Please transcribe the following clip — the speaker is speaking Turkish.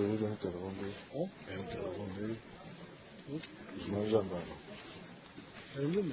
Yok benim telefon değil. Ha? Benim telefon değil. Uzman jandarma. Öyle mi?